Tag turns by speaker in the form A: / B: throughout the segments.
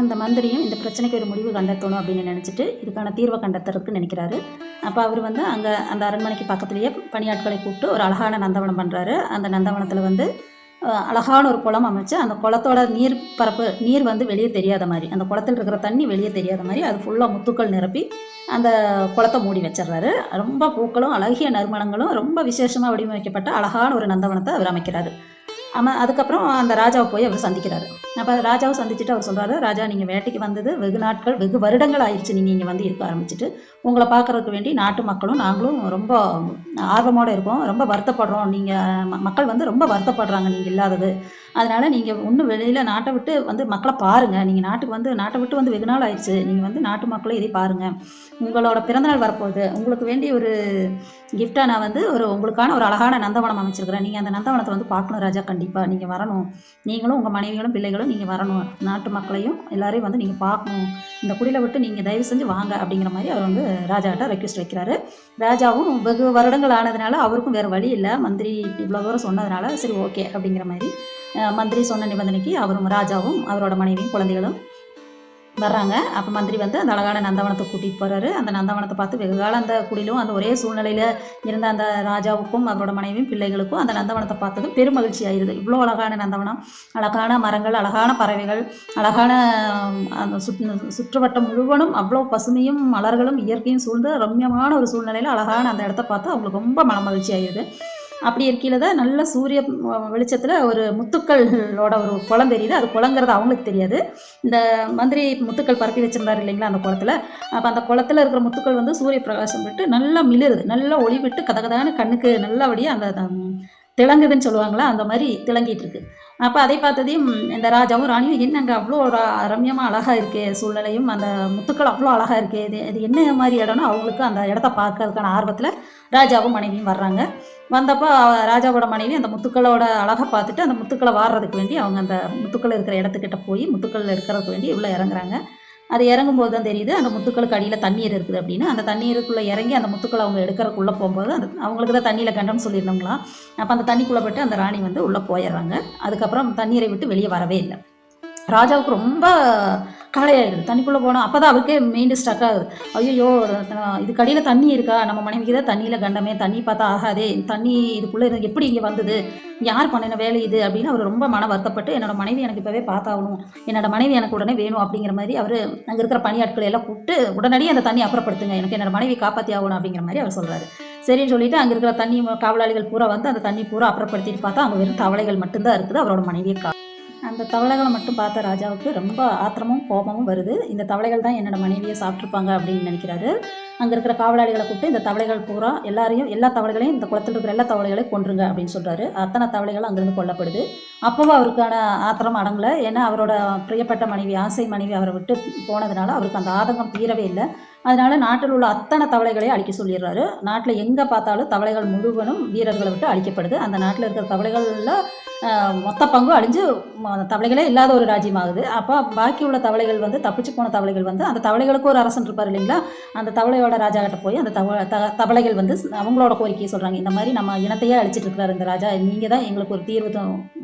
A: அந்த மந்திரியும் இந்த பிரச்சனைக்கு ஒரு முடிவு கண்டத்தணும் அப்படின்னு நினச்சிட்டு இதுக்கான தீர்வை கண்டத்துறதுக்கு நினைக்கிறாரு. அப்போ அவர் வந்து அங்கே அந்த அரண்மனைக்கு பக்கத்துலேயே பணியாட்களை கூப்பிட்டு ஒரு அழகான நந்தவனம் பண்ணுறாரு அந்த நந்தவனத்தில் வந்து அழகான ஒரு குளம் அமைச்சு அந்த குளத்தோட நீர் பரப்பு நீர் வந்து வெளியே தெரியாத மாதிரி அந்த குளத்தில் இருக்கிற தண்ணி வெளியே தெரியாத மாதிரி அது ஃபுல்லாக முத்துக்கள் நிரப்பி அந்த குளத்தை மூடி வச்சிடுறாரு. ரொம்ப பூக்களும் அழகிய நறுமணங்களும் ரொம்ப விசேஷமாக வடிவமைக்கப்பட்ட அழகான ஒரு நந்தவனத்தை அவர் அமைக்கிறாரு. ஆமாம் அதுக்கப்புறம் அந்த ராஜாவை போய் அவர் சந்திக்கிறாரு. அப்போ ராஜாவை சந்திச்சுட்டு அவர் சொல்கிறாரு ராஜா நீங்கள் வேட்டைக்கு வந்தது வெகு நாட்கள் வெகு வருடங்கள் ஆயிடுச்சு. நீங்கள் இங்கே வந்து இருக்க ஆரம்பிச்சிட்டு உங்களை பார்க்கறதுக்கு வேண்டி நாட்டு மக்களும் நாங்களும் ரொம்ப ஆர்வமோடு இருக்கோம். ரொம்ப வருத்தப்படுறோம். நீங்கள் மக்கள் வந்து ரொம்ப வருத்தப்படுறாங்க. நீங்கள் இல்லாதது. அதனால் நீங்கள் இன்னும் வெளியில் நாட்டை விட்டு வந்து மக்களை பாருங்கள் நீங்கள் நாட்டுக்கு வந்து நாட்டை விட்டு வந்து வெகு நாள் ஆயிடுச்சு. நீங்கள் வந்து நாட்டு மக்களும் இதை பாருங்கள் உங்களோட பிறந்தநாள் வரப்போகுது. உங்களுக்கு வேண்டிய ஒரு கிஃப்டாக நான் வந்து ஒரு உங்களுக்கான ஒரு அழகான நந்தவனம் அமைச்சிருக்கிறேன். நீங்கள் அந்த நந்தவனத்தை வந்து பார்க்கணும் ராஜா கண்டிப்பாக நீங்கள் வரணும். நீங்களும் உங்கள் மனைவிகளும் பிள்ளைகளும் நீங்கள் வரணும். நாட்டு மக்களையும் எல்லாரையும் வந்து நீங்கள் பார்க்கணும். இந்த குடியில் விட்டு நீங்கள் தயவு செஞ்சு வாங்க அப்படிங்கிற மாதிரி அவர் வந்து ராஜாட்ட ரெக்வஸ்ட் வைக்கிறாரு. ராஜாவும் வெகு வருடங்கள் ஆனதுனால அவருக்கும் வேறு வழி இல்லை. மந்திரி இவ்வளோ தூரம் சொன்னதுனால சரி ஓகே அப்படிங்கிற மாதிரி மந்திரி சொன்ன நிபந்தனைக்கு அவரும் ராஜாவும் அவரோட மனைவியும் குழந்தைகளும் வர்றாங்க. அப்போ மந்திரி வந்து அந்த அழகான நந்தவனத்தை கூட்டிகிட்டு போகிறாரு அந்த நந்தவனத்தை பார்த்து வெகு காலம் அந்த குடிலும் அந்த ஒரே சூழ்நிலையில் இருந்த அந்த ராஜாவுக்கும் அவரோட மனைவியும் பிள்ளைகளுக்கும் அந்த நந்தவனத்தை பார்த்ததும் பெருமகிழ்ச்சி ஆயிடுது இவ்வளோ அழகான நந்தவனம் அழகான மரங்கள் அழகான பறவைகள் அழகான அந்த சுற்று சுற்றுவட்டம் முழுவதும் அவ்வளோ பசுமையும் மலர்களும் இயற்கையும் சூழ்ந்த ரம்யமான ஒரு சூழ்நிலையில் அழகான அந்த இடத்த பார்த்து அவங்களுக்கு ரொம்ப மனமகிழ்ச்சி ஆயிடுது அப்படி இருக்கையில் தான் நல்ல சூரிய வெளிச்சத்தில் ஒரு முத்துக்களோட ஒரு குளம் தெரியுது. அது குளங்கிறது அவங்களுக்கு தெரியாது. இந்த மந்திரி முத்துக்கள் பரப்பி வச்சிருந்தாரு இல்லைங்களா அந்த குளத்தில்? அப்போ அந்த குளத்துல இருக்கிற முத்துக்கள் வந்து சூரிய பிரகாசம் விட்டு நல்லா மிளிருது. நல்லா ஒளி விட்டு கதகதான கண்ணுக்கு நல்லபடியாக அந்த திளங்குதுன்னு சொல்லுவாங்களா அந்த மாதிரி திளங்கிட்டு இருக்கு. அப்போ அதை பார்த்ததையும் இந்த ராஜாவும் ராணியும் என்னங்க அவ்வளோ ஒரு ரம்யமாக அழகாக இருக்கே சூழ்நிலையும் அந்த முத்துக்கள் அவ்வளோ அழகாக இருக்கே இது இது என்ன மாதிரி இடம்னு அவங்களுக்கு அந்த இடத்த பார்க்கறதுக்கான ஆர்வத்தில் ராஜாவும் மனைவியும் வர்றாங்க. வந்தப்போ ராஜாவோட மனைவி அந்த முத்துக்களோட அழகை பார்த்துட்டு அந்த முத்துக்களை வாடுறதுக்கு வேண்டி அவங்க அந்த முத்துக்கள் இருக்கிற இடத்துக்கிட்ட போய் முத்துக்கள் எடுக்கிறதுக்கு வேண்டி உள்ளே இறங்குறாங்க. அது இறங்கும்போது தான் தெரியுது அந்த முத்துக்களுக்கு அடியில் தண்ணீர் இருக்குது அப்படின்னு. அந்த தண்ணீருக்குள்ளே இறங்கி அந்த முத்துக்களை அவங்க எடுக்கிறக்குள்ளே போகும்போது அந்த அவங்களுக்கு தான் தண்ணியில் கண்டம்னு சொல்லியிருந்தோங்களாம் அப்போ அந்த தண்ணிக்குள்ளே போட்டு அந்த ராணி வந்து உள்ளே போயிடுறாங்க. அதுக்கப்புறம் தண்ணீரை விட்டு வெளியே வரவே இல்லை. ராஜாவுக்கு ரொம்ப காலையாயிடும் தண்ணிக்குள்ளே போனோம் அப்போ தான் அவருக்கே மெயின் ஸ்டக் ஆகுது. ஐயோ இது கடியில் தண்ணி இருக்கா? நம்ம மனைவிக்கு தான் தண்ணியில் கண்டமே தண்ணி பார்த்தா ஆகாதே தண்ணி இதுக்குள்ளே இருந்து எப்படி இங்கே வந்தது? யார் பண்ணின வேலை இது? அப்படின்னு அவர் ரொம்ப மன வருத்தப்பட்டு என்னோட மனைவி எனக்கு இப்போவே பார்த்தாகணும். என்னோட மனைவி எனக்கு உடனே வேணும் அப்படிங்கிற மாதிரி அவர் அங்கே இருக்கிற பணியாட்களை எல்லாம் கூப்பிட்டு உடனடியே அந்த தண்ணி அப்புறப்படுத்துங்க. எனக்கு என்னோட மனைவி காப்பாற்றி ஆகணும் அப்படிங்கிற மாதிரி அவர் சொல்கிறாரு சரின்னு சொல்லிட்டு அங்கே இருக்கிற தண்ணி காவலாளிகள் பூரா வந்து அந்த தண்ணி பூரா அப்புறப்படுத்திட்டு பார்த்தா அவங்க வெறும் தவளைகள் மட்டும்தான் இருக்குது. அவரோட மனைவியை கா அந்த தவளைகளை மட்டும் பார்த்த ராஜாவுக்கு ரொம்ப ஆத்திரமும் கோபமும் வருது. இந்த தவளைகள் தான் என்னோட மனைவியை சாப்பிட்ருப்பாங்க அப்படின்னு நினைக்கிறாரு. அங்கே இருக்கிற காவலாளிகளை கூப்பிட்டு இந்த தவளைகள் பூரா எல்லாரையும் எல்லா தவளைகளையும் இந்த குளத்தில் இருக்கிற எல்லா தவளைகளையும் கொன்றுங்க அப்படின்னு சொல்கிறாரு அத்தனை தவளைகளும் அங்கேருந்து கொல்லப்படுது. அப்போவும் அவருக்கான ஆத்திரம் அடங்கலை. ஏன்னா அவரோட பிரியப்பட்ட மனைவி ஆசை மனைவி அவரை விட்டு போனதுனால அவருக்கு அந்த ஆதங்கம் தீரவே இல்லை. அதனால நாட்டில் உள்ள அத்தனை தவளைகளையும் அழிக்க சொல்லிடுறாரு. நாட்டில் எங்கே பார்த்தாலும் தவளைகள் முழுவதும் வீரர்களை விட்டு அழிக்கப்படுது. அந்த நாட்டில் இருக்கிற தவளைகளில் மொத்த பங்கும் அழிஞ்சு தவளைகளே இல்லாத ஒரு ராஜ்யமாகுது. அப்போ பாக்கி உள்ள தவளைகள் வந்து தப்பிச்சு போன தவளைகள் வந்து அந்த தவளைகளுக்கு ஒரு அரசன் இருப்பார் இல்லைங்களா? அந்த தவளையோட ராஜா கிட்ட போய் அந்த தவ த தவளைகள் வந்து அவங்களோட கோரிக்கையை சொல்கிறாங்க இந்த மாதிரி நம்ம இனத்தையே அழிச்சிட்டு இருக்கிறார் இந்த ராஜா. நீங்கள் தான் எங்களுக்கு ஒரு தீர்வு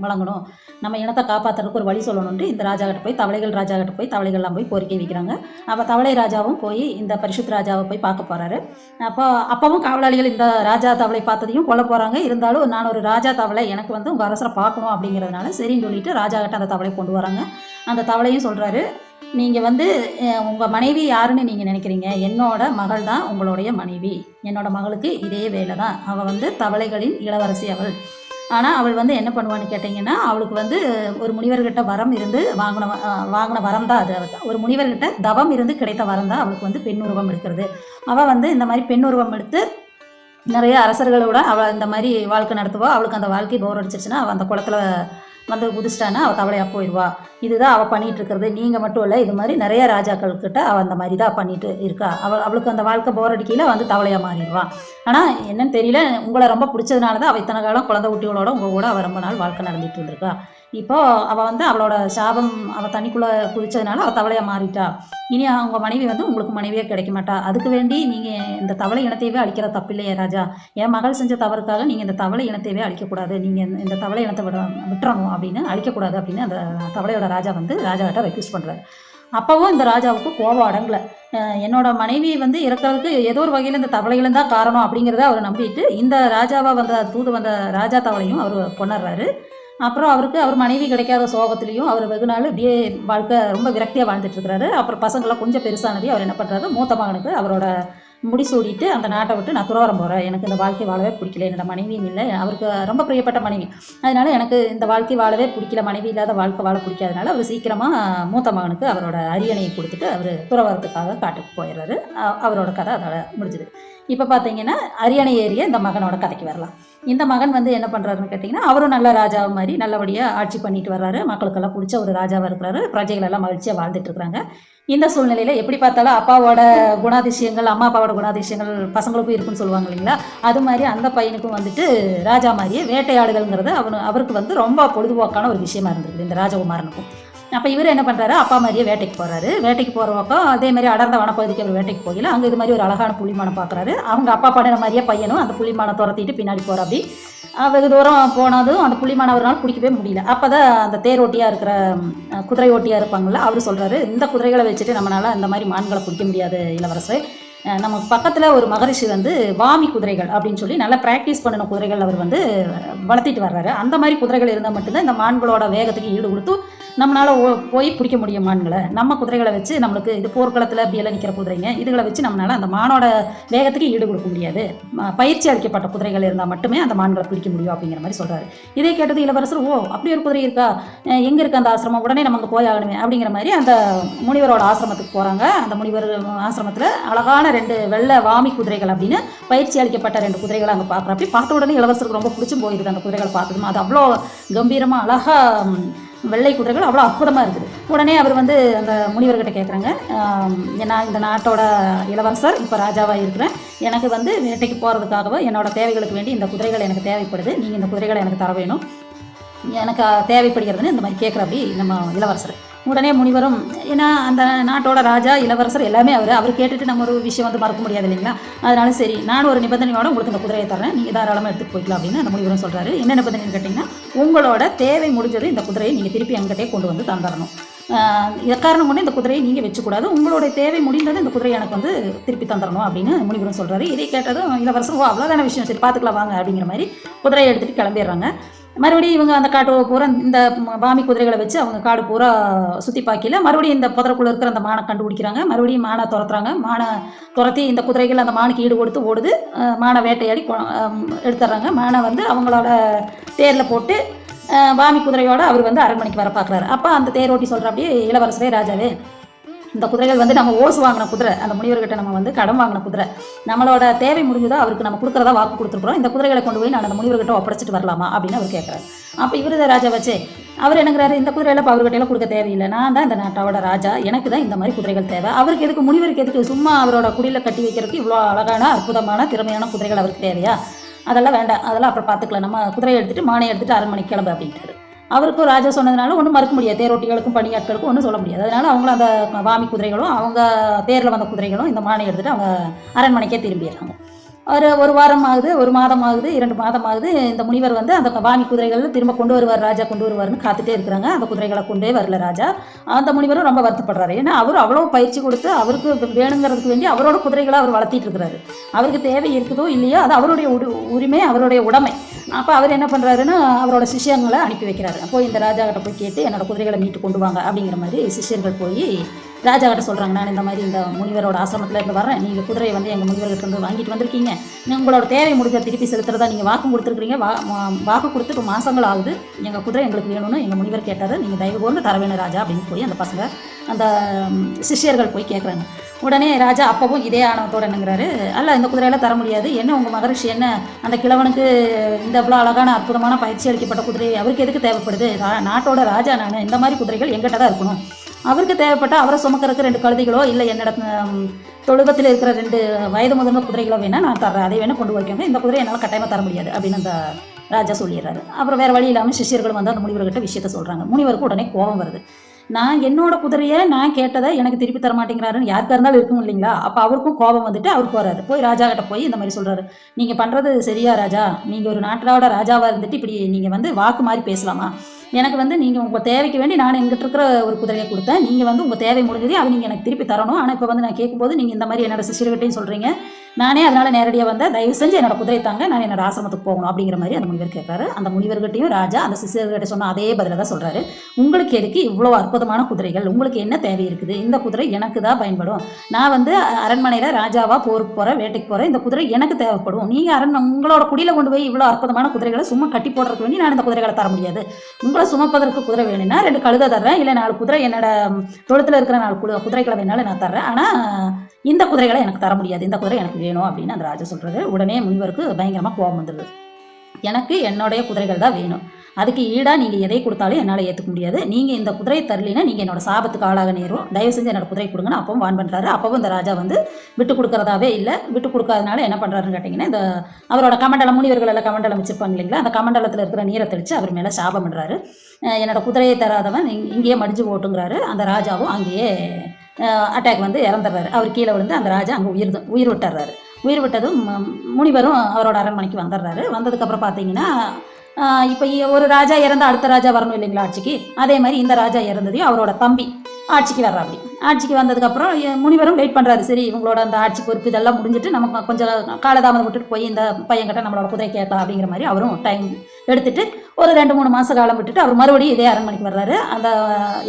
A: வழங்கணும். நம்ம இனத்தை காப்பாற்றுறதுக்கு ஒரு வழி சொல்லணும்ட்டு இந்த ராஜா கிட்ட போய் தவளைகள் ராஜா கிட்ட போய் தவளைகள்லாம் போய் கோரிக்கை வைக்கிறாங்க. அப்போ தவளை ராஜாவும் போய் இந்த பரிசுத் ராஜாவை போய் பார்க்க போகிறாரு அப்போ அப்பவும் காவலாளிகள் இந்த ராஜா தவளை பார்த்ததையும் கொல்ல போகிறாங்க இருந்தாலும் நான் ஒரு ராஜா தவளை எனக்கு வந்து உங்கள் அரசரை பார்க்கணும் அப்படிங்கிறதுனால சரின்னு சொல்லிட்டு ராஜா கிட்ட அந்த தவளை கொண்டு வராங்க. அந்த தவளையும் சொல்கிறாரு நீங்கள் வந்து உங்கள் மனைவி யாருன்னு நீங்கள் நினைக்கிறீங்க? என்னோட மகள் தான் உங்களுடைய மனைவி. என்னோட மகளுக்கு இதே வேலை தான் அவள் வந்து தவளைகளின் இளவரசி அவள். ஆனால் அவள் வந்து என்ன பண்ணுவான்னு கேட்டிங்கன்னா அவளுக்கு வந்து ஒரு முனிவர்கிட்ட வரம் இருந்து வாங்கின வாங்கின வரம் தான் அது. அவ- ஒரு முனிவர்கிட்ட தவம் இருந்து கிடைத்த வரம் தான் அவளுக்கு வந்து பெண் உருவம் எடுக்கிறது. அவள் வந்து இந்த மாதிரி பெண் உருவம் எடுத்து நிறைய அரசர்களோட அவள் இந்த மாதிரி வாழ்க்கை நடத்துவா அவளுக்கு அந்த வாழ்க்கை போர் அடிச்சிருச்சுன்னா அவள் அந்த குளத்துல வந்து குதிச்சிட்டான்னா அவள் தவளையாக போயிடுவா. இதுதான் அவள் பண்ணிகிட்டு இருக்கிறது. நீங்கள் மட்டும் இல்லை இது மாதிரி நிறைய ராஜாக்கள் கிட்ட அவள் அந்த மாதிரி தான் பண்ணிட்டு இருக்கா. அவள் அவளுக்கு அந்த வாழ்க்கை போர் அடிக்கையில் வந்து தவளையாக மாறிடுவான் ஆனால் என்னன்னு தெரியல உங்களை ரொம்ப பிடிச்சதுனால தான் அவள் இத்தனை காலம் குழந்தை குட்டிகளோட உங்கள் கூட அவள் ரொம்ப நாள் வாழ்க்கை நடந்துட்டு இருந்திருக்கா. இப்போ அவள் வந்து அவளோட சாபம் அவள் தண்ணிக்குள்ளே குதிச்சதுனால அவள் தவளையாக மாறிட்டா. இனி அவங்க மனைவி வந்து உங்களுக்கு மனைவியே கிடைக்க மாட்டா. அதுக்கு வேண்டி நீங்கள் இந்த தவளை இனத்தையவே அழிக்கிற தப்பில்லையே ராஜா. என் மகள் செஞ்ச தவறுக்காக நீங்கள் இந்த தவளை இனத்தையவே அழிக்கக்கூடாது. நீங்கள் இந்த தவளை இனத்தை விட விட்டுறணும் அப்படின்னு அழிக்கக்கூடாது அப்படின்னு அந்த தவளையோட ராஜா வந்து ராஜாகிட்ட ரெக்யூஸ் பண்ணுறாரு அப்போவும் இந்த ராஜாவுக்கு கோபம் அடங்கலை. என்னோட மனைவி வந்து இறக்கிறதுக்கு ஏதோ ஒரு வகையில் இந்த தவளைகளும் தான் காரணம் அப்படிங்கிறத அவர் நம்பிட்டு இந்த ராஜாவா வந்த தூது வந்த ராஜா தவளையும் அவர் கொண்டாடுறாரு அப்புறம் அவருக்கு அவர் மனைவி கிடைக்காத சோகத்துலேயும் அவர் வெகு நாள் இப்படியே வாழ்க்கை ரொம்ப விரக்தியாக வாழ்ந்துட்டுருக்கிறாரு அப்புறம் பசங்களாம் கொஞ்சம் பெருசானதே அவர் என்ன பண்ணுறாரு மூத்த மகனுக்கு அவரோட முடிசூடிட்டு அந்த நாட்டை விட்டு நான் துறவரம் போகிறேன் எனக்கு இந்த வாழ்க்கை வாழவே பிடிக்கல. என்னோட மனைவியும் இல்லை. அவருக்கு ரொம்ப பிரியப்பட்ட மனைவி. அதனால எனக்கு இந்த வாழ்க்கை வாழவே பிடிக்கல. மனைவி இல்லாத வாழ்க்கை வாழ பிடிக்காதனால அவர் சீக்கிரமாக மூத்த மகனுக்கு அவரோட அரியணையை கொடுத்துட்டு அவர் துறவரத்துக்காக காட்டுக்கு போயிடுறாரு. அவரோட கதை அதோட முடிஞ்சுது. இப்போ பார்த்தீங்கன்னா அரியணை ஏறிய இந்த மகனோட கதைக்கு வரலாம். இந்த மகன் வந்து என்ன பண்ணுறாருன்னு கேட்டிங்கன்னா அவரும் நல்ல ராஜா மாதிரி நல்லபடியாக ஆட்சி பண்ணிட்டு வர்றாரு. மக்களுக்கெல்லாம் பிடிச்ச ஒரு ராஜாவாக இருக்கிறாரு. பிரஜைகள் எல்லாம் மகிழ்ச்சியாக வாழ்ந்துட்டு இருக்கிறாங்க. இந்த சூழ்நிலையில் எப்படி பார்த்தாலும் அப்பாவோட குணாதிசயங்கள் அம்மா அப்பாவோட குணாதிசயங்கள் பசங்களுக்கும் இருக்குன்னு சொல்லுவாங்க இல்லைங்களா? அது மாதிரி அந்த பையனுக்கும் வந்துட்டு ராஜா மாதிரியே வேட்டையாடுகள்ங்கிறது அவனு அவருக்கு வந்து ரொம்ப பொழுதுபோக்கான ஒரு விஷயமா இருந்திருக்குது இந்த ராஜகுமாரனுக்கும். அப்போ இவர் என்ன பண்ணுறாரு அப்பா மாதிரியே வேட்டைக்கு போகிறாரு வேட்டைக்கு போகிற பக்கம் அதே மாதிரி அடர்ந்த வனப்பகுதிக்கு அவர் வேட்டைக்கு போகல. அங்கே இது மாதிரி ஒரு அழகான புளிமானம் பார்க்குறாரு அவங்க அப்பா பண்ணுற மாதிரியே பையனும் அந்த புள்ளிமானை துரத்திட்டு பின்னாடி போகிற அப்படி. வெகு தூரம் போனதும் அந்த புள்ளிமானை அவரால் பிடிக்கவே முடியல. அப்போ தான் அந்த தேரோட்டியாக இருக்கிற குதிரை ஓட்டியாக இருப்பாங்கள்ல அவர் சொல்கிறாரு இந்த குதிரைகளை வச்சுட்டு நம்மளால் இந்த மாதிரி மான்களை பிடிக்க முடியாது இளவரசர் நம்ம பக்கத்தில் ஒரு மகரிஷி வந்து வாமி குதிரைகள் அப்படின்னு சொல்லி நல்லா ப்ராக்டிஸ் பண்ணின குதிரைகள் அவர் வந்து வளர்த்திட்டு வர்றாரு. அந்த மாதிரி குதிரைகள் இருந்தால் மட்டும்தான் இந்த மான்களோட வேகத்துக்கு ஈடு கொடுத்து நம்மளால் போய் பிடிக்க முடியும் மான்களை. நம்ம குதிரைகளை வச்சு நம்மளுக்கு இது போர்க்களத்தில் அப்படியெல்லாம் நிற்கிற குதிரைங்க இதுகளை வச்சு நம்மளால் அந்த மானோட வேகத்துக்கு ஈடு கொடுக்க முடியாது. பயிற்சி அளிக்கப்பட்ட குதிரைகள் இருந்தால் மட்டுமே அந்த மான்களை பிடிக்க முடியும் அப்படிங்கிற மாதிரி சொல்கிறாரு இதை கேட்டது இளவரசர் ஓ அப்படி ஒரு குதிரை இருக்கா? எங்கே இருக்க அந்த ஆசிரமம்? உடனே நம்ம அங்கே போய் ஆகணுமே அப்படிங்கிற மாதிரி அந்த முனிவரோட ஆசிரமத்துக்கு போகிறாங்க அந்த முனிவர் ஆசிரமத்தில் அழகான ரெண்டு வெள்ளை வாமி குதிரைகள் அப்படின்னு பயிற்சி அளிக்கப்பட்ட ரெண்டு குதிரைகளை அங்கே பார்க்குறப்ப பார்த்த உடனே இளவரசருக்கு ரொம்ப பிடிச்சும் போயிடுது அந்த குதிரைகளை பார்த்ததுமா அது அவ்வளோ கம்பீரமாக அழகாக வெள்ளை குதிரைகள் அவ்வளோ அற்புதமாக இருக்குது. உடனே அவர் வந்து அந்த முனிவர்கிட்ட கேட்குறாங்க நான் இந்த நாட்டோட இளவரசர் இப்போ ராஜாவாக இருக்கிறேன். எனக்கு வந்து வேட்டைக்கு போகிறதுக்காகவோ என்னோடய தேவைகளுக்கு வேண்டி இந்த குதிரைகள் எனக்கு தேவைப்படுது. நீங்கள் இந்த குதிரைகளை எனக்கு தர வேணும். எனக்கு தேவைப்படுகிறதுன்னு இந்த மாதிரி கேட்குற அப்படி நம்ம இளவரசர். உடனே முனிவரும் ஏன்னா அந்த நாட்டோட ராஜா இளவரசர் எல்லாமே அவர். அவர் கேட்டுட்டு நம்ம ஒரு விஷயம் வந்து மறக்க முடியாது இல்லைங்களா? அதனால சரி நான் ஒரு நிபந்தனையோட உங்களுக்கு இந்த குதிரையை தரேன் நீங்கள் தாராளமாக எடுத்துகிட்டு போய்க்கலாம் அப்படின்னு அந்த முனிவரும் சொல்கிறாரு என்ன நிபந்தனைன்னு கேட்டிங்கன்னா உங்களோட தேவை முடிஞ்சது இந்த குதிரையை நீங்கள் திருப்பி எங்கிட்டே கொண்டு வந்து தந்துடணும் ஆஹ் எக்காரணம் கொண்டு இந்த குதிரையை நீங்கள் வச்சுக்கூடாது. உங்களுடைய தேவை முடிந்தது இந்த குதிரையை எனக்கு வந்து திருப்பி தந்துடணும் அப்படின்னு முனிவரும் சொல்கிறாரு இதை கேட்டதும் இளவரசர் ஓ அவ்வளோதான விஷயம். சரி பார்த்துக்கலாம் வாங்க அப்படிங்கிற மாதிரி குதிரையை எடுத்துகிட்டு கிளம்பிடுறாங்க. மறுபடியும் இவங்க அந்த காட்டு பூரா இந்த பாமி குதிரைகளை வச்சு அவங்க காடு பூரா சுற்றி பார்க்கல மறுபடியும் இந்த புதருக்குள்ளே இருக்கிற அந்த மானை கண்டுபிடிக்கிறாங்க. மறுபடியும் மானை துரத்துறாங்க. மானை துரத்தி இந்த குதிரைகள் அந்த மானுக்கு ஈடு கொடுத்து ஓடுது. மானை வேட்டையாடி எடுத்துடுறாங்க மானை வந்து அவங்களோட தேரில் போட்டு பாமி வாமி அவர் வந்து அரண்மனைக்கு வர பார்க்குறாரு அப்போ அந்த தேரோட்டி சொல்கிற அப்படியே இளவரசரே ராஜாவே இந்த குதிரைகள் வந்து நம்ம ஓசு வாங்கின குதிரை அந்த முனிவர்கிட்ட நம்ம வந்து கடன் வாங்கின குதிரை. நம்மளோட தேவை முடிஞ்சதோ அவருக்கு நம்ம கொடுக்குறதா வாக்கு கொடுத்துருக்குறோம். இந்த குதிரைகளை கொண்டு போய் நான் அந்த முனிவர்கிட்ட ஒப்படைச்சிட்டு வரலாமா அப்படின்னு அவர் கேட்குறாரு அப்போ இவர் ராஜா வச்சே அவர் என்னங்கிறாரு இந்த குதிரையில இப்போ அவர்கிட்ட கொடுக்க தேவையில்லை. நான் தான் இந்த நாட்டோட ராஜா. எனக்கு தான் இந்த மாதிரி குதிரைகள் தேவை. அவருக்கு எதுக்கு? முனிவருக்கு எதுக்கு? சும்மா அவரோட குடியில் கட்டி வைக்கிறதுக்கு இவ்வளோ அழகான அற்புதமான திறமையான குதிரைகள் அவருக்கு தேவையா? அதெல்லாம் வேண்டாம். அதெல்லாம் அப்புறம் பார்த்துக்கலாம் நம்ம குதிரையை எடுத்துட்டு மானை எடுத்துட்டு அரண்மனைக்கு கிளம்பு அப்படின்ட்டாரு. அவருக்கும் ராஜா சொன்னதுனால ஒன்றும் மறுக்க முடியாது. தேரோட்டிகளுக்கும் பணியாட்களுக்கும் ஒன்றும் சொல்ல முடியாது. அதனால அவங்களும் அந்த வாமி குதிரைகளும் அவங்க தேரில் வந்த குதிரைகளும் இந்த மானை எடுத்துகிட்டு அவங்க அரண்மனைக்கே திரும்பிடுறாங்க. ஒரு ஒரு வாரம் ஆகுது ஒரு மாதம் ஆகுது இரண்டு மாதம் ஆகுது இந்த முனிவர் வந்து அந்த வாமி குதிரைகள் திரும்ப கொண்டு வருவார் ராஜா கொண்டு வருவார்னு காத்துட்டே இருக்கிறாங்க. அந்த குதிரைகளை கொண்டே வரல ராஜா. அந்த முனிவரும் ரொம்ப வருத்தப்படுறாரு. ஏன்னா அவர் அவ்வளோ பயிற்சி கொடுத்து அவருக்கு வேணுங்கிறதுக்கு வேண்டி அவரோட குதிரைகளை அவர் வளர்த்திட்டு இருக்கிறாரு. அவருக்கு தேவை இருக்குதோ இல்லையோ அது அவருடைய உடு உரிமை அவருடைய உடைமை. அப்போ அவர் என்ன பண்ணுறாருன்னு அவரோட சிஷ்யங்களை அனுப்பி வைக்கிறாரு. போய் இந்த ராஜா கிட்ட போய் கேட்டு என்னோட குதிரைகளை மீட்டு கொண்டு வாங்க அப்படிங்கிற மாதிரி சிஷ்யர்கள் போய் ராஜாவிட்ட சொல்கிறாங்க நான் இந்த மாதிரி இந்த முனிவரோட ஆசிரமத்தில் இருந்து வரேன் நீங்கள் குதிரையை வந்து எங்கள் முனிவர்கிட்ட இருந்து வாங்கிட்டு வந்திருக்கீங்க. நீங்கள் உங்களோட தேவை முடிஞ்ச திருப்பி செலுத்துறதா நீங்கள் வாக்கு கொடுத்துருக்கீங்க வா வாக்கு கொடுத்து இப்போ மாதங்கள் ஆகுது. எங்கள் குதிரை எங்களுக்கு வேணும்னு எங்கள் முனிவர் கேட்டார். நீங்கள் தயவு கூர்ந்து தர வேணும் ராஜா அப்படின்னு போய் அந்த பசங்க அந்த சிஷியர்கள் சிஷ்யர்கள் போய் கேட்குறாங்க உடனே ராஜா அப்பவும் இதே ஆணவத்தோடு என்னங்கிறாரு அல்ல இந்த குதிரையெல்லாம் தர முடியாது. என்ன உங்கள் மகரிஷி என்ன அந்த கிழவனுக்கு இந்த இவ்வளோ அழகான அற்புதமான பயிற்சி அளிக்கப்பட்ட குதிரை அவருக்கு எதுக்கு தேவைப்படுது? ரா- நாட்டோட ராஜா நான். இந்த மாதிரி குதிரைகள் எங்கிட்ட தான் இருக்கணும். அவருக்கு தேவைப்பட்டால் அவரை சுமக்கிறதுக்கு ரெண்டு கழுதைகளோ இல்லை என்னோட தொழுவத்தில் இருக்கிற ரெண்டு வயது முதிர்ந்த குதிரைகளோ வேணால் நான் தர்றேன். அதை வேணால் கொண்டு வைக்கோங்க இந்த குதிரை என்னால் கட்டாயமாக தர முடியாது அப்படின்னு அந்த ராஜா சொல்லிடுறாரு. அப்புறம் வேறு வழி இல்லாமல் சிஷ்யர்களும் வந்து அந்த முனிவர்கிட்ட விஷயத்த சொல்கிறாங்க முனிவருக்கு உடனே கோபம் வருது. நான் என்னோட குதிரையை நான் கேட்டதை எனக்கு திருப்பி தர மாட்டேங்கிறாருன்னு யாருக்காக இருந்தாலும் இருக்கும் இல்லைங்களா? அப்போ அவருக்கும் கோபம் வந்துட்டு அவர் போகிறாரு போய் ராஜா கிட்ட போய் இந்த மாதிரி சொல்கிறாரு நீங்கள் பண்ணுறது சரியா ராஜா. நீங்கள் ஒரு நாட்டோட ராஜாவாக இருந்துட்டு இப்படி நீங்கள் வந்து வாக்கு மாதிரி பேசலாமா? எனக்கு வந்து நீங்கள் உங்கள் தேவைக்கு வேண்டி நான் எங்கிட்ட இருக்கிற ஒரு குதிரையை கொடுத்தேன். நீங்கள் வந்து உங்கள் தேவை முடிஞ்சதே அதை நீங்கள் எனக்கு திருப்பி தரணும். ஆனால் இப்போ வந்து நான் கேட்கும்போது நீங்கள் இந்த மாதிரி என்னோட சிஸ்டர்கிட்டையும் சொல்கிறீங்க நானே அதனால் நேரடியாக வந்தால் தயவு செஞ்சு என்னோட குதிரை தாங்க நான் என்னோட ஆசிரமத்துக்கு போகணும் அப்படிங்கிற மாதிரி அந்த முனிவர் கேட்குறாரு அந்த முனிவர்கிட்டையும் ராஜா அந்த சிசியர்கிட்ட சொன்ன அதே பதில தான் சொல்கிறாரு உங்களுக்கு எதுக்கு இவ்வளோ அற்புதமான குதிரைகள்? உங்களுக்கு என்ன தேவை இருக்குது? இந்த குதிரை எனக்கு தான் பயன்படும். நான் வந்து அரண்மனையில் ராஜாவாக போருக்கு போகிறேன் வேட்டைக்கு போகிறேன் இந்த குதிரை எனக்கு தேவைப்படும். நீங்கள் அரண் உங்களோட குடியில் கொண்டு போய் இவ்வளோ அற்புதமான குதிரைகளை சும்மா கட்டி போடுறதுக்கு வேண்டி நான் இந்த குதிரைகளை தர முடியாது. உங்களை சுமப்பதற்கு குதிரை வேணும்னா ரெண்டு கழுதை தர்றேன். இல்லை நாலு குதிரை என்னோட தொழுத்தில் இருக்கிற நாலு குதிரைகளை வேணாலும் நான் தர்றேன். ஆனால் இந்த குதிரைகளை எனக்கு தர முடியாது இந்த குதிரை எனக்கு வேணும் அப்படின்னு அந்த ராஜா சொல்கிறது உடனே முனிவருக்கு பயங்கரமாக கோபம் வந்துடுது எனக்கு என்னுடைய குதிரைகள் தான் வேணும். அதுக்கு ஈடாக நீங்கள் எதை கொடுத்தாலும் என்னால் ஏற்றுக்க முடியாது. நீங்கள் இந்த குதிரையை தரலினா நீங்கள் என்னோட சாபத்துக்கு ஆளாக நேரும். தயவு செஞ்சு என்னோட குதிரை கொடுங்கன்னு அப்பவும் வான் பண்ணுறாரு அப்பவும் இந்த ராஜா வந்து விட்டு கொடுக்கறதாவே இல்லை. விட்டு கொடுக்காதனால என்ன பண்ணுறாருன்னு கேட்டிங்கன்னா இந்த அவரோட கமண்டலம் முனிவர்கள் எல்லாம் கமண்டலம் வச்சிருப்பாங்க இல்லைங்களா? அந்த கமண்டலத்தில் இருக்கிற நீரை தெளித்து அவர் மேலே சாபம் பண்ணுறாரு என்னோட குதிரையை தராதவன் இங்கேயே மடிஞ்சு ஓட்டுங்கிறாரு அந்த ராஜாவும் அங்கேயே அட்டாக் வந்து இறந்துடுறாரு. அவர் கீழே விழுந்து அந்த ராஜா அங்கே உயிர் உயிர் விட்டுறாரு. உயிர் விட்டதும் முனிவரும் அவரோட அரண்மனைக்கு வந்துடுறாரு. வந்ததுக்கப்புறம் பார்த்தீங்கன்னா இப்போ ஒரு ராஜா இறந்த அடுத்த ராஜா வரணும் இல்லைங்களா ஆட்சிக்கு? அதே மாதிரி இந்த ராஜா இறந்ததையும் அவரோட தம்பி ஆட்சிக்கு வர்றாப்படி ஆட்சிக்கு வந்ததுக்கப்புறம் முனிவரும் வெயிட் பண்ணுறாரு சரி இவங்களோட அந்த ஆட்சி பொறுப்பு இதெல்லாம் முடிஞ்சிட்டு நம்ம கொஞ்சம் காலதாமதம் விட்டுட்டு போய் இந்த பையன்கிட்ட நம்மளோட குதிரை கேட்கலாம் அப்படிங்கிற மாதிரி அவரும் டைம் எடுத்துட்டு ஒரு ரெண்டு மூணு மாத காலம் விட்டுட்டு அவர் மறுபடியும் இதே அரண்மனைக்கு வர்றாரு. அந்த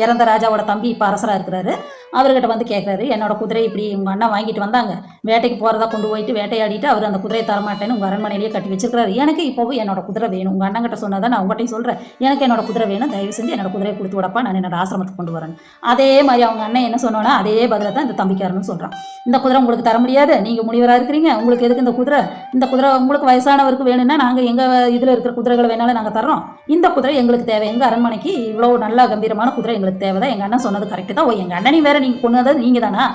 A: இறந்த ராஜாவோட தம்பி இப்போ அரசராக இருக்கிறாரு. அவர்கிட்ட வந்து கேட்குறாரு என்னோட குதிரை இப்படி உங்கள் அண்ணன் வாங்கிட்டு வந்தாங்க. வேட்டைக்கு போகிறதா கொண்டு போயிட்டு வேட்டையாடிட்டு அவர் அந்த குதிரையை தரமாட்டேன்னு உங்கள் அரண்மனையிலேயே கட்டி வச்சிருக்காரு எனக்கு இப்போவும் என்னோட குதிரை வேணும். உங்கள் அண்ணன்கிட்ட சொன்னதை நான் உங்கள்கிட்டையும் சொல்கிறேன் எனக்கு என்னோட குதிரை வேணும். தயவு செஞ்சு என்னோட குதிரையை கொடுத்து விடப்பா. நான் என்னோட ஆசிரமத்துக்கு கொண்டு வரேன் அதே மாதிரி அவங்க அண்ணன் என்ன சொன்னோன்னா அதே பதிலாக தான் இந்த தம்பிக்காரன்னு சொல்கிறான் இந்த குதிரை உங்களுக்கு தர முடியாது. நீங்கள் முனிவராக இருக்கிறீங்க. உங்களுக்கு எதுக்கு இந்த குதிரை? இந்த குதிரை உங்களுக்கு வயசானவருக்கு வேணும்னா நாங்கள் எங்கள் இதில் இருக்கிற குதிரைகளை வேணாலும் நாங்கள் தர்றோம். இந்த குதிரை எங்களுக்கு தேவை. எங்கள் அரண்மனைக்கு இவ்வளோ நல்ல கம்பீரமான குதிரை எங்களுக்கு தேவை தான் எங்கள் அண்ணன் சொன்னது கரெக்டு தான். ஓ எங்கள் அண்ணனையும் வேறு நீங்கள் கொண்டு வந்தது நீங்கள் தானா?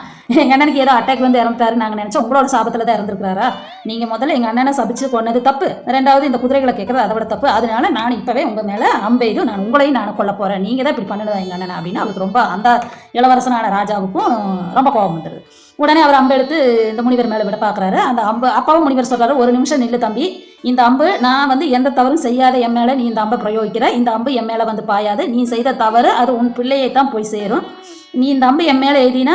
A: எங்கள் அண்ணனுக்கு ஏதோ அட்டாக் வந்து இறந்துட்டாரு நாங்கள் நினச்சோம் உங்களோட சாபத்தில் தான் இறந்துருக்கிறாரா? நீங்கள் முதல்ல எங்கள் அண்ணனை சபிச்சு கொன்னது தப்பு. ரெண்டாவது இந்த குதிரைகளை கேட்குறது அதை விட தப்பு. அதனால நான் இப்போவே உங்கள் மேலே அம்பெய்து நான் உங்களையும் நான் கொல்ல போகிறேன் நீங்கள் தான் இப்படி பண்ணுதா எங்கள் அண்ணன் அப்படின்னு அவருக்கு ரொம்ப அந்த இளவரசனான ராஜாவுக்கும் ரொம்ப கோபம் வந்துடுது உடனே அவர் அம்பு எடுத்து இந்த முனிவர் மேலே விட பார்க்குறாரு அந்த அம்பு அப்பாவும் முனிவர் சொல்கிறாரு ஒரு நிமிஷம் நில்லு தம்பி. இந்த அம்பு நான் வந்து எந்த தவறும் செய்யாத என் மேலே நீ இந்த அம்பை பிரயோகிக்கிற. இந்த அம்பு என் மேலே வந்து பாயாது. நீ செய்த தவறு அது உன் பிள்ளையை தான் போய் சேரும். நீ இந்த அம்பு என் மேலே எழுதினா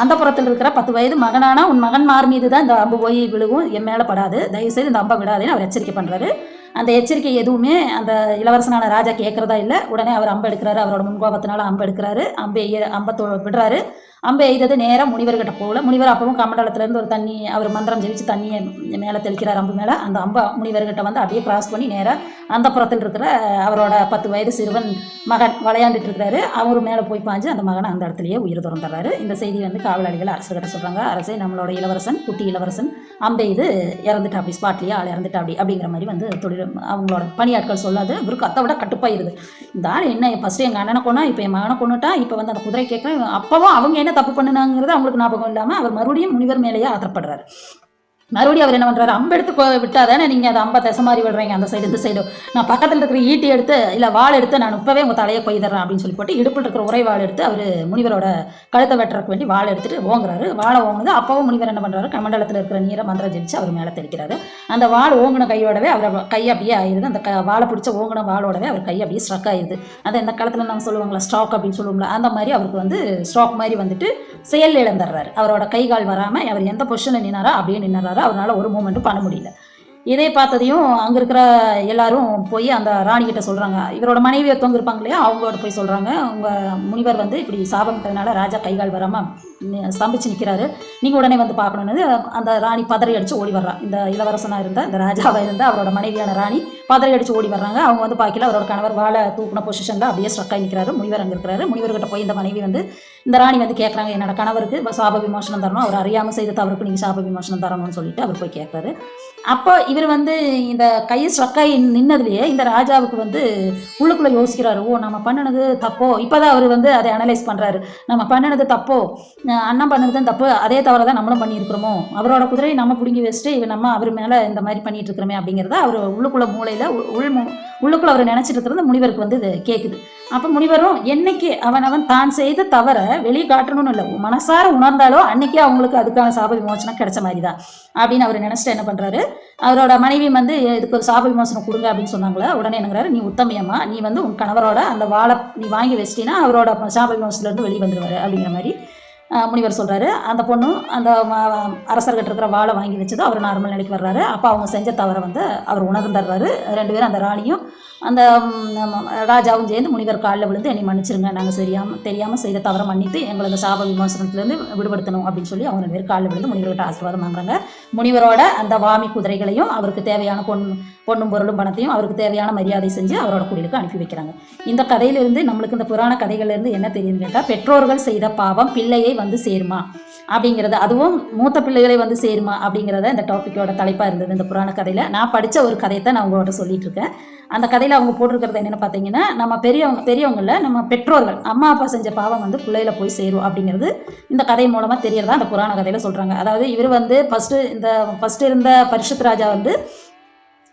A: அந்த புறத்தில் இருக்கிற பத்து வயது மகனானா உன் மகன் மார் மீது தான் இந்த அம்பு போய் விழுகும் என் மேலே படாது. தயவுசெய்து இந்த அம்பை விடாதேன்னு அவர் எச்சரிக்கை பண்ணுறாரு அந்த எச்சரிக்கை எதுவுமே அந்த இளவரசனான ராஜா கேட்குறதா இல்லை. உடனே அவர் அம்பு எடுக்கிறாரு அவரோட முன்கோபத்தினால அம்பு எடுக்கிறாரு அம்பை எய்ய- அம்பை விடுறாரு. அம்பை எய்தது நேராக முனிவர்கிட்ட போகல. முனிவர் அப்பவும் கமண்டலத்துலேருந்து ஒரு தண்ணி அவர் மந்திரம் ஜெயிச்சு தண்ணியை மேலே தெளிக்கிறார் அம்பு மேலே. அந்த அம்பை முனிவர்கிட்ட வந்து அப்படியே கிராஸ் பண்ணி நேராக அந்த புறத்தில் இருக்கிற அவரோட பத்து வயது சிறுவன் மகன் விளையாண்டுட்டு இருக்கிறாரு. அவர் மேலே போய் பாஞ்சு அந்த மகனை அந்த இடத்துலயே உயிர் திறந்துடுறாரு. இந்த செய்தி வந்து காவலாளிகள் அரசர்கிட்ட சொல்கிறாங்க அரசே நம்மளோட இளவரசன் குட்டி இளவரசன் அம்பை இது இறந்துட்டா அப்படி ஸ்பாட்லேயே ஆள் இறந்துட்டா அப்படி அப்படிங்கிற மாதிரி வந்து தொழில் அவங்களோட பணியாட்கள் சொல்லாது இவருக்கு அதை விட கட்டுப்பாயிருது. இந்த ஆள் என்ன ஃபஸ்ட்டு எங்கள் அண்ணனை கொண்டா இப்போ என் மகனை கொண்டுட்டா இப்போ வந்து அந்த குதிரை கேட்குறேன். அப்பவும் அவங்க என்ன தப்பு பண்ணினாங்கிறது அவங்களுக்கு ஞாபகம் இல்லாமல் அவர் மறுபடியும் முனிவர் மேலேயே ஆத்திரப்படுறாரு மறுபடியும் அவர் என்ன பண்ணுறாரு அம்பு எடுத்து விட்டா தானே நீங்கள் அதை அம்பை தசை மாதிரி விடுறீங்க அந்த சைடு இந்த சைடு நான் பக்கத்தில் இருக்கிற ஈட்டி எடுத்து இல்லை வாள் எடுத்து நான் இப்போவே உங்கள் தலையை கொய்தறேன் அப்படின்னு சொல்லி போட்டு இடுப்பில் இருக்கிற உரை வாள் எடுத்து அவர் முனிவரோட கழுத்தை வெட்டுறதுக்கு வேண்டி வாள் எடுத்துட்டு ஓங்குறாரு. வாழை ஓங்குது அப்பவும் முனிவர் என்ன பண்ணுறாரு கமண்டலத்தில் இருக்கிற நீரை மந்திரம் ஜெயிச்சு அவர் மேலே தெளிக்கிறாரு. அந்த வாள் ஓங்கின கையோடவே அவர் கை அப்படியே ஆயிடுது. அந்த க வாழை பிடிச்ச ஓங்கின வாளோடவே அவர் கை அப்படியே ஸ்ட்ரக் ஆயிடுது. அந்த இந்த காலத்தில் நம்ம சொல்லுவாங்களா ஸ்டாக் அப்படின்னு சொல்லுவோம்ல அந்த மாதிரி அவருக்கு வந்து ஸ்டாக் மாதிரி வந்துட்டு செயல் இழந்துடுறாரு. அவரோட கை கால் வராமல் அவர் எந்த பொசிஷனில் நின்னாரோ அப்படியே நின்னுறாரு அவரால் ஒரு மூமெண்ட்டும் பண்ண முடியல. இதே பார்த்ததையும் அங்கே இருக்கிற எல்லாரும் போய் அந்த ராணி சொல்கிறாங்க இவரோட மனைவி ஒருத்தவங்க இருப்பாங்க இல்லையா அவங்களோட போய் சொல்கிறாங்க உங்கள் முனிவர் வந்து இப்படி சாபமிட்டதுனால ராஜா கைகால் வராமல் ஸ்தம்பிச்சு நிற்கிறாரு நீங்கள் உடனே வந்து பார்க்கணுன்னு அந்த ராணி பதறி அடித்து ஓடி வர்றா. இந்த இளவரசனாக இருந்த இந்த ராஜாவாக இருந்த அவரோட மனைவியான ராணி பதறி அடித்து ஓடி வர்றாங்க. அவங்க வந்து பார்க்கல அவரோட கணவர் வாழை தூக்குன பொசிஷனில் அப்படியே ஸ்ட்ரக்காக நிற்கிறாரு முனிவர் அங்கே இருக்கிறாரு. முனிவர்கிட்ட போய் இந்த மனைவி வந்து இந்த ராணி வந்து கேட்குறாங்க என்னோட கணவருக்கு சாப விமோசனம் தரணும். அவர் அறியாமல் செய்த தவறுக்கு நீங்கள் சாப விமோசனம் தரணும்னு சொல்லிட்டு அவர் போய் கேட்குறாரு அப்போ இவர் வந்து இந்த கை ஸ்ட்ரக் ஆகி நின்னதுலேயே இந்த ராஜாவுக்கு வந்து உள்ளுக்குள்ளே யோசிக்கிறாரு. ஓ நம்ம பண்ணினது தப்போ? இப்போதான் அவர் வந்து அதை அனலைஸ் பண்ணுறாரு நம்ம பண்ணினது தப்போ? அண்ணன் பண்ணது தான் தப்பு. அதே தவிர தான் நம்மளும் பண்ணியிருக்கிறோமோ? அவரோட குதிரையை நம்ம பிடுங்கி வச்சுட்டு இவன் நம்ம அவர் மேலே இந்த மாதிரி பண்ணிட்டு இருக்கிறோமே அப்படிங்கிறத அவர் உள்ளுக்குள்ளே மூளையில் உள் உள்ளுக்குள்ளே உள்ளுக்குள்ள அவர் நினச்சிட்டு இருக்கிறது முனிவருக்கு வந்து இது கேட்குது அப்போ முனிவரும் என்னைக்கு அவன் அவன் தான் செய்த தவற வெளியே காட்டணும்னு இல்லை. மனசார உணர்ந்தாலோ அன்னைக்கே அவங்களுக்கு அதுக்கான சாப விமோசனம் கிடைச்ச மாதிரி தான் அப்படின்னு அவர் நினச்சிட்டு என்ன பண்ணுறாரு அவரோட மனைவி வந்து இதுக்கு ஒரு சாப விமோசனம் கொடுங்க அப்படின்னு சொன்னாங்களே? உடனே என்னங்கிறாரு நீ உத்தமையம்மா. நீ வந்து உன் கணவரோட அந்த வாழை நீ வாங்கி வச்சிட்டினா அவரோட சாப விமோசனத்துலேருந்து வெளியே வந்துடுவார் அப்படிங்கிற மாதிரி முனிவர் சொல்கிறாரு அந்த பொண்ணும் அந்த அரசர்கிட்ட இருக்கிற வாழை வாங்கி வச்சதும் அவர் நார்மல் நிலைக்கு வர்றாரு. அப்போ அவங்க செஞ்ச தவறை வந்து அவர் உணர்ந்துடுறாரு. ரெண்டு பேரும் அந்த ராணியும் அந்த ராஜாவும் சேர்ந்து முனிவர் காலில் விழுந்து என்னை மன்னிச்சிருங்க. நாங்கள் சரியாமல் தெரியாமல் செய்த தவறை மன்னித்து எங்களை சாப விமோசனத்துலேருந்து விடுபடுத்தணும் அப்படின்னு சொல்லி அவங்க பேர் காலில் விழுந்து முனிவர்கிட்ட ஆசீர்வாதம் வாங்குறாங்க. முனிவரோட அந்த வாமி குதிரைகளையும் அவருக்கு தேவையான பொன் பொண்ணும் பொருளும் பணத்தையும் அவருக்கு தேவையான மரியாதை செஞ்சு அவரோட குடிலுக்கு அனுப்பி வைக்கிறாங்க. இந்த கதையிலிருந்து நம்மளுக்கு இந்த புராண கதைகள்லேருந்து என்ன தெரியுதுன்னு கேட்டால் பெற்றோர்கள் செய்த பாவம் பிள்ளையை வந்து சேருமா? அப்படிங்கிறது அதுவும் மூத்த பிள்ளைகளை வந்து சேருமா அப்படிங்கிறத இந்த டாப்பிக்கோட தலைப்பாக இருந்தது இந்த புராண கதையில். நான் படித்த ஒரு கதையை தான் நான் உங்களோட சொல்லிட்டு இருக்கேன். அந்த கதையில் அவங்க போட்டிருக்கிறது என்னென்னு பார்த்தீங்கன்னா நம்ம பெரியவங்க பெரியவங்கள நம்ம பெற்றோர்கள் அம்மா அப்பா செஞ்ச பாவம் வந்து பிள்ளையில போய் சேரும் அப்படிங்கிறது இந்த கதை மூலமாக தெரியறதா அந்த புராண கதையில் சொல்கிறாங்க அதாவது இவர் வந்து ஃபஸ்ட்டு இந்த ஃபஸ்ட்டு இருந்த பரிஷத் ராஜா வந்து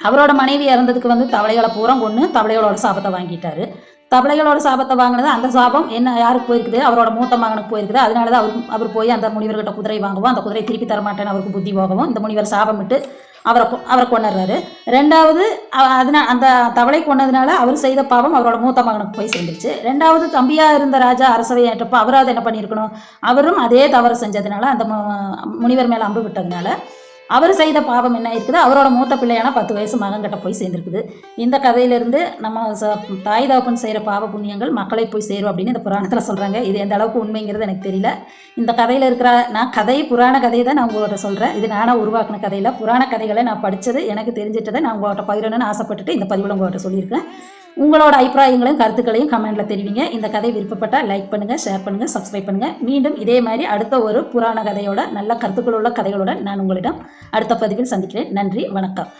A: அவரோட மனைவி இறந்ததுக்கு வந்து தவளைகளை பூரா கொண்டு தவளைகளோட சாபத்தை வாங்கிட்டாரு. தவளைகளோட சாபத்தை வாங்கினது அந்த சாபம் என்ன யாருக்கு போயிருக்குது? அவரோட மூத்த மகனுக்கு போயிருக்குது. அதனால தான் அவர் அவர் போய் அந்த முனிவர்கிட்ட குதிரை வாங்குவோம் அந்த குதிரை திருப்பி தரமாட்டேன்னு அவருக்கு புத்தி போகவும் இந்த முனிவர் சாபமிட்டு அவரை கொ- அவரை கொண்டுறாரு ரெண்டாவது அதனால் அந்த தவளை கொண்டதுனால அவர் செய்த பாவம் அவரோட மூத்த மகனுக்கு போய் சேர்ந்துருச்சு. ரெண்டாவது தம்பியா இருந்த ராஜா அரசவை ஏற்றப்போ அவராவது என்ன பண்ணியிருக்கணும்? அவரும் அதே தவறு செஞ்சதுனால அந்த மு- முனிவர் மேலே அம்பு விட்டதுனால அவர் செய்த பாவம் என்ன இருக்குது? அவரோட மூத்த பிள்ளையான பத்து வயசு மகன்கிட்ட போய் சேர்ந்துருக்குது. இந்த கதையிலிருந்து நம்ம ச- தாய் தகப்பன் செய்கிற பாவ புண்ணியங்கள் மக்களை போய் சேரும் அப்படின்னு இந்த புராணத்தில் சொல்கிறாங்க இது எந்த அளவுக்கு உண்மைங்கிறது எனக்கு தெரியல. இந்த கதையில் இருக்கிற நான் கதை புராண கதையை தான் நான் உங்கள்கிட்ட சொல்கிறேன் இது நானாக உருவாக்கின கதையில். புராண கதைகளை நான் படித்தது எனக்கு தெரிஞ்சிட்டதை நான் உங்கள்கிட்ட பகிரணும்னு ஆசைப்பட்டுட்டு இந்த பதிவில் உங்கள்கிட்ட சொல்லியிருக்கேன். உங்களோட அபிப்பிராயங்களையும் கருத்துக்களையும் கமெண்ட்டில் தெரிவிங்க. இந்த கதை விருப்பப்பட்டால் லைக் பண்ணுங்க ஷேர் பண்ணுங்க சப்ஸ்கிரைப் பண்ணுங்க. மீண்டும் இதே மாதிரி அடுத்த ஒரு புராண கதையோட நல்ல கருத்துக்கள் உள்ள கதைகளோட நான் உங்களிடம் அடுத்த பதிவில் சந்திக்கிறேன். நன்றி வணக்கம்.